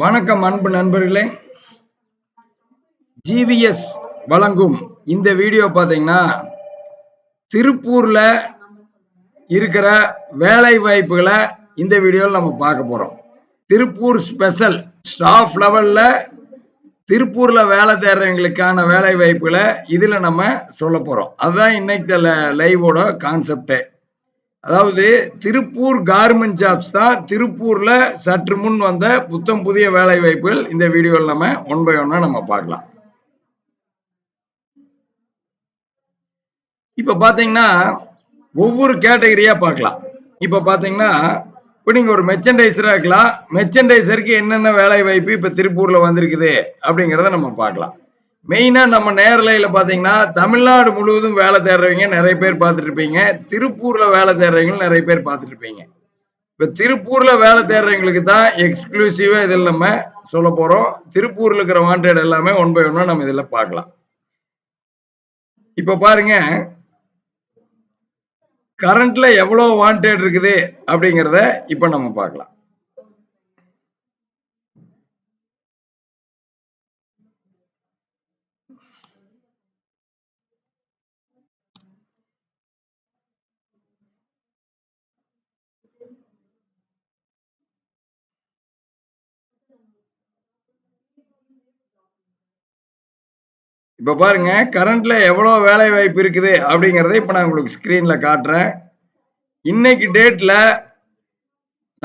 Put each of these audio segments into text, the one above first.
வணக்கம் அன்பு நண்பர்களே. ஜிவிஎஸ் வழங்கும் இந்த வீடியோ பார்த்தீங்கன்னா திருப்பூர்ல இருக்கிற வேலை வாய்ப்புகளை இந்த வீடியோவில் நம்ம பார்க்க போறோம். திருப்பூர் ஸ்பெஷல் ஸ்டாஃப் லெவல்ல திருப்பூர்ல வேலை தேடுறவங்களுக்கான வேலை வாய்ப்புகளை இதுல நம்ம சொல்ல போறோம். அதுதான் இன்னைக்கு லைவோட கான்செப்டே அதாவது திருப்பூர் கார்மெண்ட் ஜாப்ஸ் தான் திருப்பூர்ல சற்று முன் வந்த புத்தம் புதிய வேலை வாய்ப்புகள் இந்த வீடியோவில் நம்ம ஒன் பை ஒன்னா நம்ம பார்க்கலாம். இப்ப பாத்தீங்கன்னா ஒவ்வொரு கேட்டகரியா பார்க்கலாம். இப்ப பாத்தீங்கன்னா இப்போ நீங்க ஒரு மெர்ச்சன்டைசரா இருக்கலாம். மெர்ச்சன்டைசருக்கு என்னென்ன வேலை வாய்ப்பு இப்ப திருப்பூர்ல வந்திருக்குது அப்படிங்கிறத நம்ம பார்க்கலாம். மெயினாக நம்ம நேரலையில் பார்த்தீங்கன்னா தமிழ்நாடு முழுவதும் வேலை தேடுறவங்க நிறைய பேர் பார்த்துட்ருப்பீங்க திருப்பூரில் வேலை தேடுறவங்க நிறைய பேர் பார்த்துட்ருப்பீங்க இப்போ திருப்பூரில் வேலை தேடுறவங்களுக்கு தான் எக்ஸ்க்ளூசிவாக இதில் நம்ம சொல்ல போகிறோம் திருப்பூரில் இருக்கிற வாண்டட் எல்லாமே ஒன் பை ஒன்னாக நம்ம இதில் பார்க்கலாம். இப்போ பாருங்க கரண்ட்ல எவ்வளோ வாண்டட் இருக்குது அப்படிங்கிறத இப்போ நம்ம பார்க்கலாம். இப்போ பாருங்க கரண்ட்ல எவ்வளோ வேலை வாய்ப்பு இருக்குது அப்படிங்கிறத இப்போ நான் உங்களுக்கு ஸ்க்ரீனில் காட்டுறேன். இன்னைக்கு டேட்ல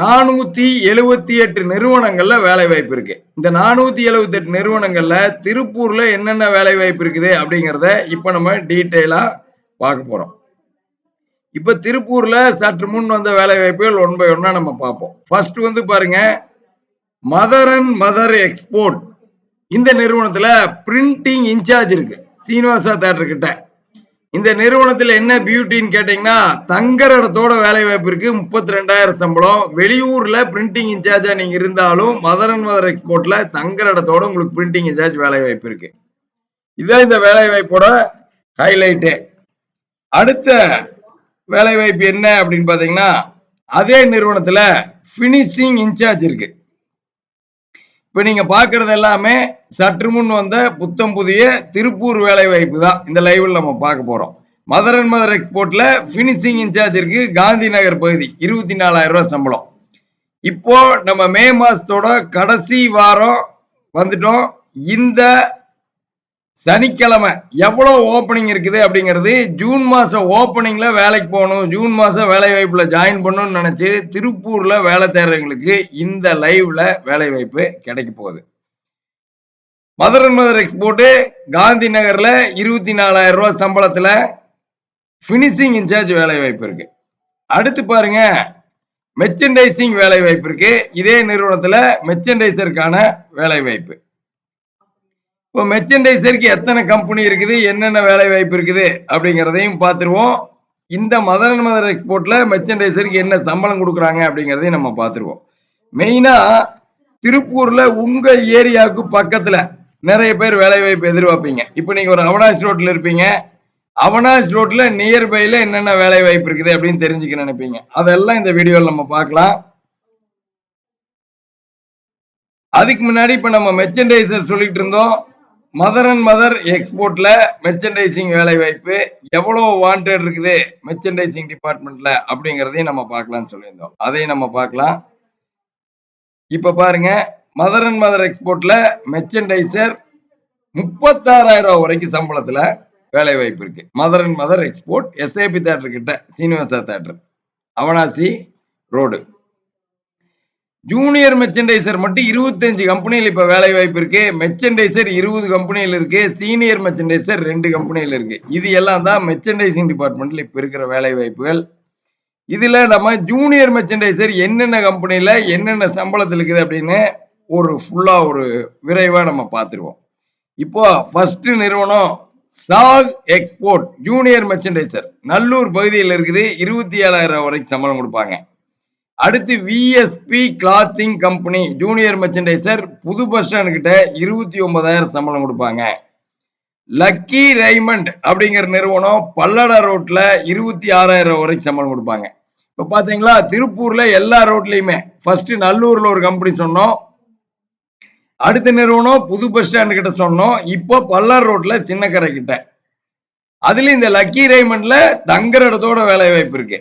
நானூத்தி எழுபத்தி எட்டு நிறுவனங்கள்ல வேலை வாய்ப்பு இருக்கு. இந்த நானூத்தி எழுபத்தெட்டு எட்டு நிறுவனங்கள்ல திருப்பூர்ல என்னென்ன வேலை வாய்ப்பு இருக்குது அப்படிங்கிறத இப்போ நம்ம டீட்டெயிலா பார்க்க போறோம். இப்ப திருப்பூர்ல சற்று முன் வந்த வேலை வாய்ப்புகள் ஒன் பை ஒன்னா நம்ம பார்ப்போம். ஃபர்ஸ்ட் வந்து பாருங்க மதர் அண்ட் மதர் எக்ஸ்போர்ட் இந்த நிறுவனத்துல பிரிண்டிங் இன்சார்ஜ் இருக்கு சீனிவாசா தேட்டர் கிட்ட. இந்த நிறுவனத்துல என்ன பியூட்டின்னு கேட்டீங்கன்னா தங்குற இடத்தோட வேலை வாய்ப்பு இருக்கு முப்பத்தி ரெண்டாயிரம் சம்பளம். வெளியூர்ல பிரிண்டிங் இன்சார்ஜா நீங்க இருந்தாலும் மதர் அண்ட் மதர் எக்ஸ்போர்ட்ல தங்குற இடத்தோட உங்களுக்கு பிரிண்டிங் இன்சார்ஜ் வேலை வாய்ப்பு இருக்கு. இதுதான் இந்த வேலை வாய்ப்போட ஹைலைட்டு அடுத்த வேலை வாய்ப்பு என்ன அப்படின்னு பாத்தீங்கன்னா அதே நிறுவனத்துல பினிஷிங் இன்சார்ஜ் இருக்கு. இப்போ நீங்கள் பார்க்குறது எல்லாமே சற்று முன் வந்த புத்தம் புதிய திருப்பூர் வேலை வாய்ப்பு தான். இந்த லைவில் நம்ம பார்க்க போகிறோம் மதர் அண்ட் மதர் எக்ஸ்போர்ட்டில் ஃபினிஷிங் இன்சார்ஜ் இருக்குது காந்தி நகர் பகுதி. இருபத்தி நாலாயிரம் ரூபாய் சம்பளம். இப்போ நம்ம மே மாதத்தோட கடைசி வாரம் வந்துட்டோம். இந்த சனிக்கிழமை எவ்வளோ ஓப்பனிங் இருக்குது அப்படிங்கிறது ஜூன் மாதம் ஓப்பனிங்கில் வேலைக்கு போகணும். ஜூன் மாதம் வேலை வாய்ப்பில் ஜாயின் பண்ணணும்னு நினச்சி திருப்பூரில் வேலை தேடுறவங்களுக்கு இந்த லைவில் வேலை வாய்ப்பு கிடைக்க போகுது. மதர் அண்ட் மதர் காந்தி நகரில் இருபத்தி நாலாயிரம் ரூபா சம்பளத்தில் ஃபினிஷிங் இன்சார்ஜ் வேலை வாய்ப்பு இருக்குது அடுத்து பாருங்க மெர்ச்சன்டைசிங் வேலை வாய்ப்பு இருக்குது இதே நிறுவனத்தில் மெர்ச்சன்டைசருக்கான வேலை வாய்ப்பு. இப்போ மெர்ச்சன்டைசருக்கு எத்தனை கம்பெனி இருக்குது என்னென்ன வேலை வாய்ப்பு இருக்குது அப்படிங்கிறதையும் பார்த்துருவோம். இந்த மதர் அண்ட் மதர் எக்ஸ்போர்ட்டில் மெர்ச்சன்டைசருக்கு என்ன சம்பளம் கொடுக்குறாங்க அப்படிங்கிறதையும் நம்ம பார்த்துருவோம். மெயினாக திருப்பூரில் உங்கள் ஏரியாவுக்கு பக்கத்தில் நிறைய பேர் வேலை வாய்ப்பு எதிர்பார்ப்பீங்க. இப்போ நீங்கள் ஒரு அவனாஸ் ரோட்டில் இருப்பீங்க. அவனாஸ் ரோட்டில் நியர்பையில் என்னென்ன வேலை வாய்ப்பு இருக்குது அப்படின்னு தெரிஞ்சுக்க நினைப்பீங்க. அதெல்லாம் இந்த வீடியோவில் நம்ம பார்க்கலாம். அதுக்கு முன்னாடி இப்போ நம்ம மெர்ச்சன்டைசர் சொல்லிட்டு இருந்தோம். மதர் அண்ட் மதர் எக்ஸ்போர்ட்ல மெர்ச்சன்டைசிங் வேலை வாய்ப்பு எவ்வளவு வாண்டட் இருக்குது மெர்ச்சன்டைசிங் டிபார்ட்மெண்ட்ல அப்படிங்கறதையும் நம்ம பார்க்கலாம்னு சொல்லியிருந்தோம். அதையும் நம்ம பார்க்கலாம். இப்ப பாருங்க மதர் அண்ட் மதர் எக்ஸ்போர்ட்ல மெர்ச்சன்டைசர் முப்பத்தாறாயிரம் ரூபாய் வரைக்கும் சம்பளத்துல வேலை வாய்ப்பு இருக்கு. Mother and mother export SAP theatre கிட்ட Srinivasa theatre Avinashi road junior merchandiser மட்டும் இருபத்தஞ்சு கம்பெனியில் இப்போ வேலை வாய்ப்பு இருக்கு. மெர்ச்சன்டைசர் இருபது கம்பெனியில் இருக்கு. சீனியர் மெர்ச்சன்டைசர் ரெண்டு கம்பெனியில் இருக்கு. இது எல்லாம் தான் மெர்ச்சன்டைசிங் டிபார்ட்மெண்ட்ல இப்போ இருக்கிற வேலை வாய்ப்புகள். இதில் நம்ம ஜூனியர் மெர்ச்சன்டைசர் என்னென்ன கம்பெனியில் என்னென்ன சம்பளத்தில் இருக்குது அப்படின்னு ஒரு ஃபுல்லாக ஒரு விரைவாக நம்ம பார்த்துருவோம். இப்போ ஃபர்ஸ்ட் நிறுவனம் சாக் எக்ஸ்போர்ட் ஜூனியர் மெர்ச்சன்டைசர் நல்லூர் பகுதியில் இருக்குது. இருபத்தி ஏழாயிரம் வரைக்கும் சம்பளம் கொடுப்பாங்க. அடுத்து VSP clothing company junior merchandiser புது பஸ் ஸ்டாண்ட் கிட்ட இருபத்தி ஒன்பதாயிரம் சம்பளம் கொடுப்பாங்க. லக்கி ரைமண்ட் அப்படிங்கிற நிறுவனம் பல்லட ரோட்ல இருபத்தி ஆறாயிரம் வரைக்கும் சம்பளம் கொடுப்பாங்க. இப்போ பார்த்தீங்களா திருப்பூர்ல எல்லா ரோட்லையுமே ஃபர்ஸ்ட் நல்லூர்ல ஒரு கம்பெனி சொன்னோம். அடுத்த நிறுவனம் புது பஸ் ஸ்டாண்ட் கிட்ட சொன்னோம். இப்போ பல்லார் ரோட்ல சின்னக்கரை கிட்ட. அதுல இந்த லக்கி ரைமண்ட்ல தங்குற இடத்தோட வேலை வாய்ப்பு இருக்கு.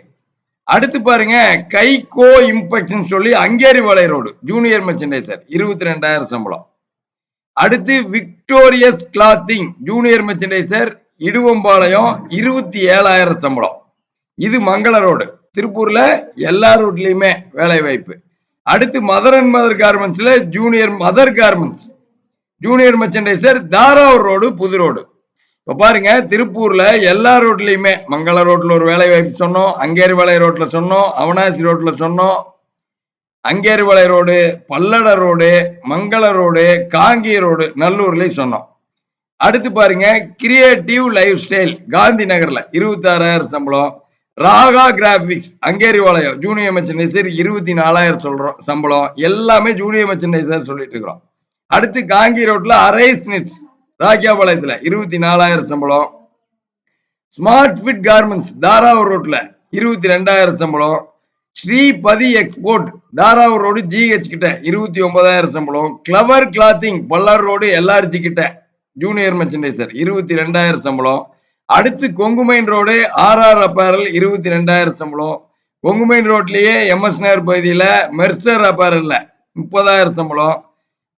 அடுத்து பாருங்க கைகோ இம்பெக்ஷன் சொல்லி அங்கேரி வலை ரோடு ஜூனியர் மெர்ச்சன்டைசர் இருபத்தி ரெண்டாயிரம் சம்பளம். அடுத்து victorious clothing junior merchandiser Iduvampalayam இருபத்தி ஏழாயிரம் சம்பளம். இது மங்கள ரோடு திருப்பூர்ல எல்லா ரோட்லயுமே வேலை வாய்ப்பு. அடுத்து mother and mother கார்மெண்ட்ஸ்ல junior mother garments junior merchandiser Tharavur road புது ரோடு. இப்ப பாருங்க திருப்பூர்ல எல்லா ரோட்லயுமே மங்கள ரோட்ல ஒரு வேலை வாய்ப்பு சொன்னோம் அங்கேரிவளை ரோட்ல சொன்னோம் அவனாசி ரோட்ல சொன்னோம். அங்கேரிவாளைய road Palladam road Mangalam road Kangeyam road நல்லூர்லயும் சொன்னோம். அடுத்து பாருங்க கிரியேட்டிவ் லைஃப் ஸ்டைல் காந்தி நகர்ல இருபத்தி ஆறாயிரம் சம்பளம். Raga graphics Angeripalayam junior merchandiser இருபத்தி நாலாயிரம் சொல்றோம் சம்பளம். எல்லாமே ஜூனியர் மச்சன் சொல்லிட்டு இருக்கிறோம். அடுத்து காங்கி ரோட்ல அரைஸ் நிட்ஸ் ராக்கியாபாளையத்துல இருபத்தி நாலாயிரம் சம்பளம். ஸ்மார்ட் ஃபிட் கார்மெண்ட்ஸ் தாராவூர் ரோட்ல இருபத்தி ரெண்டாயிரம் சம்பளம். Sripathi export Tharavur road GH கிட்ட இருபத்தி ஒன்பதாயிரம் சம்பளம். Clover clothing Pallar road LRG கிட்ட ஜூனியர் மெர்ச்சன்டைசர் இருபத்தி ரெண்டாயிரம் சம்பளம். அடுத்து கொங்குமைன் ரோடு ஆர்ஆர் அப்பேரல் இருபத்தி ரெண்டாயிரம் சம்பளம். கொங்குமைன் ரோட்லயே எம்எஸ் நகர் பகுதியில் மெர்சர் அப்பாரல்ல முப்பதாயிரம் சம்பளம்.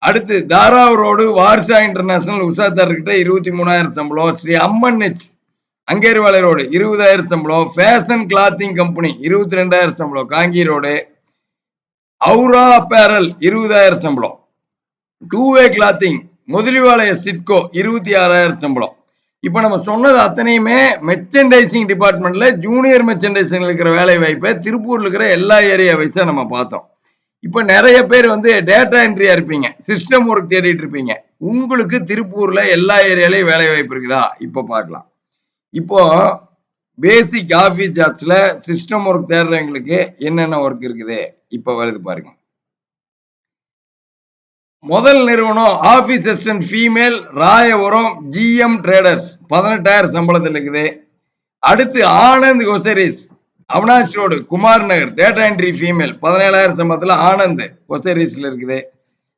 அடுத்து தாராவ் ரோடு வார்ஷா இன்டர்நேஷனல் உஷாத்தார் கிட்ட இருபத்தி மூணாயிரம் சம்பளம். ஸ்ரீ அம்மன் நெச் அங்கேரிவாலை ரோடு இருபதாயிரம் சம்பளம். ஃபேஷன் கிளாத்திங் கம்பெனி இருபத்தி ரெண்டாயிரம் சம்பளம். காங்கி ரோடு அவுரா அப்பேரல் இருபதாயிரம் சம்பளம். Two way clothing Mudalipalayam SIDCO இருபத்தி ஆறாயிரம் சம்பளம். இப்போ நம்ம சொன்னது அத்தனையுமே மெர்ச்சன்டைசிங் டிபார்ட்மெண்ட்ல ஜூனியர் மெர்ச்சன்டைசிங் இருக்கிற வேலை வாய்ப்பை திருப்பூர்ல இருக்கிற எல்லா ஏரியா வைஸா நம்ம பார்த்தோம். இப்போ நிறைய பேர் வந்து டேட்டா என்ட்ரியா இருப்பீங்க. சிஸ்டம் ஒர்க் தேடிட்டு இருப்பீங்க. உங்களுக்கு திருப்பூர்ல எல்லா ஏரியாலையும் வேலை வாய்ப்பு இருக்குதா? இப்போ பார்க்கலாம். இப்போ பேசிக் ஆஃபீஸ் ஜாப்ஸ்ல சிஸ்டம் ஒர்க் தேடுறவங்களுக்கு என்னென்ன ஒர்க் இருக்குது? இப்போ வருது பாருங்க. முதல் நிறுவனம் office assistant female Rayapuram GM traders பதினெட்டாயிரம் சம்பளத்தில் இருக்குது. அடுத்து Anand hosieries Avinashi road Kumar Nagar data entry female பதினேழாயிரம் சம்பளத்தில் ஆனந்த் கொசரிஸ்ல இருக்குது.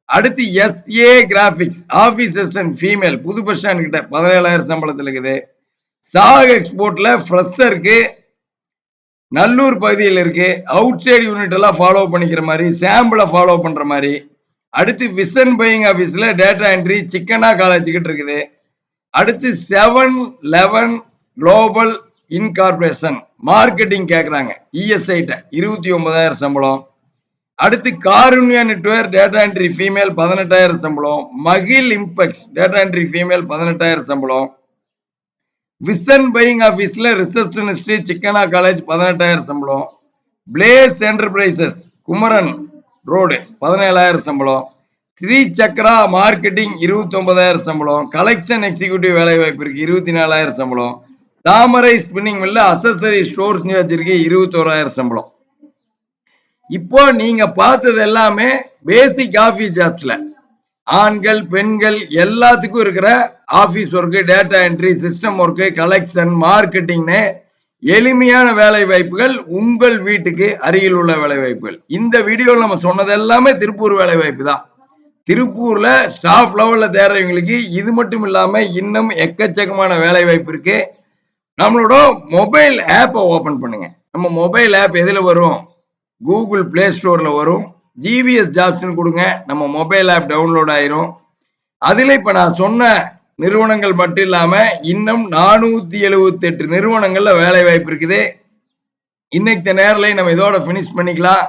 அடுத்து SA graphics office assistant female புது பஸ் ஸ்டாண்ட் கிட்ட பதினேழாயிரம் சம்பளத்தில் இருக்குது. சாக் எக்ஸ்போர்ட்டில் ஃப்ரெஷருக்கு நல்லூர் பகுதியில் இருக்குது அவுட் சைடு யூனிட் எல்லாம் ஃபாலோ பண்ணிக்கிற மாதிரி சாம்பிளை ஃபாலோ பண்ணுற மாதிரி. அடுத்து விசன் பையிங் ஆஃபீஸில் டேட்டா என்ட்ரி சிக்கனா காலேஜ் கிட்ட இருக்குது. அடுத்து seven eleven global incorporation marketing கேட்குறாங்க இஎஸ்ஐட்ட இருபத்தி ஒன்பதாயிரம் சம்பளம். அடுத்து Karunya netware data entry female பதினெட்டாயிரம் சம்பளம். Magil impex data entry female பதினெட்டாயிரம் சம்பளம். விசன் பையிங் ஆஃபீஸில் ரிசப்ஷனிஸ்ட் சிக்கனா காலேஜ் பதினெட்டாயிரம் சம்பளம். பிளேஸ் என்டர்பிரைசஸ் குமரன் ரோடு பதினேழாயிரம் சம்பளம். ஸ்ரீ சக்ரா மார்க்கெட்டிங் இருபத்தி ஒன்பதாயிரம் சம்பளம். கலெக்ஷன் எக்ஸிக்யூட்டிவ் வேலை வாய்ப்பு இருக்கு இருபத்தி நாலாயிரம் சம்பளம். தாமரை ஸ்பின்னிங் மில்ல அசசரி ஸ்டோர்ஸ் வச்சிருக்கு இருபத்தோராயிரம் சம்பளம். இப்போ நீங்க பார்த்தது எல்லாமே பேசிக் ஆஃபீஸ் ஜாப்ஸ்ல ஆண்கள் பெண்கள் எல்லாத்துக்கும் இருக்கிற office work data entry system work collection மார்க்கெட்டிங்னு எளிமையான வேலை வாய்ப்புகள் உங்கள் வீட்டுக்கு அருகில் உள்ள வேலை வாய்ப்புகள். இந்த வீடியோவில் நம்ம சொன்னது எல்லாமே திருப்பூர் வேலை வாய்ப்பு தான். திருப்பூர்ல ஸ்டாஃப் லெவலில் தேடுறவங்களுக்கு இது மட்டும் இல்லாமல் இன்னும் எக்கச்சக்கமான வேலை வாய்ப்பு இருக்குது நம்மளோட மொபைல் ஆப்பை ஓப்பன் பண்ணுங்க. நம்ம மொபைல் ஆப் எதில் வரும்? கூகுள் பிளே ஸ்டோரில் வரும். ஜிவிஎஸ் ஜாப்ஸ்ன்னு கொடுங்க. நம்ம மொபைல் ஆப் டவுன்லோட் ஆயிரும். அதில் இப்போ நான் சொன்ன நிறுவனங்கள் மட்டும் இல்லாமல் இன்னும் நானூற்றி எழுபத்தி எட்டு நிறுவனங்கள்ல வேலை வாய்ப்பு இருக்குது. இன்னைக்கு நேரில் நம்ம இதோட ஃபினிஷ் பண்ணிக்கலாம்.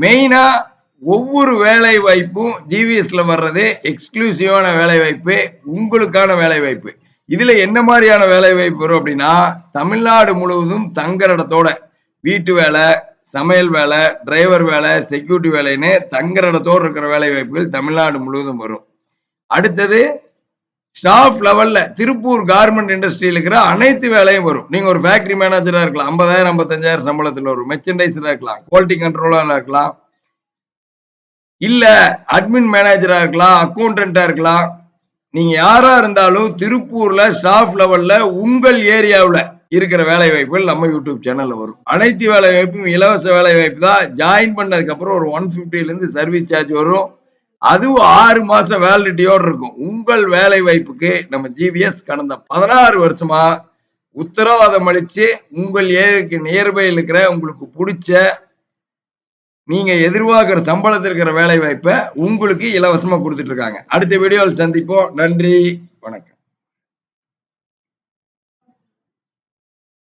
மெயினாக ஒவ்வொரு வேலை வாய்ப்பும் ஜிவிஎஸ்ல வர்றது எக்ஸ்க்ளூசிவான வேலை வாய்ப்பு உங்களுக்கான வேலை வாய்ப்பு. இதுல என்ன மாதிரியான வேலை வாய்ப்பு வரும் அப்படின்னா தமிழ்நாடு முழுவதும் தங்குற இடத்தோட வீட்டு வேலை சமையல் வேலை டிரைவர் வேலை செக்யூரிட்டி வேலைன்னு தங்குற இடத்தோடு இருக்கிற வேலை வாய்ப்புகள் தமிழ்நாடு முழுவதும் வரும். அடுத்தது ஸ்டாஃப் லெவல்ல திருப்பூர் கார்மெண்ட் இண்டஸ்ட்ரியில் இருக்கிற அனைத்து வேலையும் வரும். நீங்க ஒரு ஃபேக்டரி மேனேஜரா இருக்கலாம் ஐம்பதாயிரம் ஐம்பத்தஞ்சாயிரம் சம்பளத்தில் வரும் மெர்ச்சன்டைசரா இருக்கலாம் குவாலிட்டி கண்ட்ரோலரா இருக்கலாம். இல்ல அட்மின் மேனேஜரா இருக்கலாம் அக்கௌண்டன்டா இருக்கலாம். நீங்க யாரா இருந்தாலும் திருப்பூர்ல ஸ்டாஃப் லெவல்ல உங்கள் ஏரியாவில் இருக்கிற வேலை வாய்ப்புகள் நம்ம யூடியூப் சேனல்ல வரும். அனைத்து வேலை வாய்ப்பும் இலவச வேலை வாய்ப்பு தான். ஜாயின் பண்ணதுக்கு அப்புறம் ஒரு ஒன் பிப்டில இருந்து சர்வீஸ் சார்ஜ் வரும். அதுவும் ஆறு மாசம் வேலிடிட்டியோடு இருக்கும். உங்கள் வேலை வாய்ப்புக்கு நம்ம ஜிவிஎஸ் கடந்த பதினாறு வருஷமா உத்தரவாதம் அளிச்சு உங்கள் ஏழுக்கு நியர்பையில் இருக்கிற உங்களுக்கு பிடிச்ச நீங்க எதிர்பார்க்கிற சம்பளத்தில் இருக்கிற வேலை வாய்ப்பை உங்களுக்கு இலவசமா கொடுத்துட்டு இருக்காங்க. அடுத்த வீடியோவில் சந்திப்போம். நன்றி. வணக்கம்.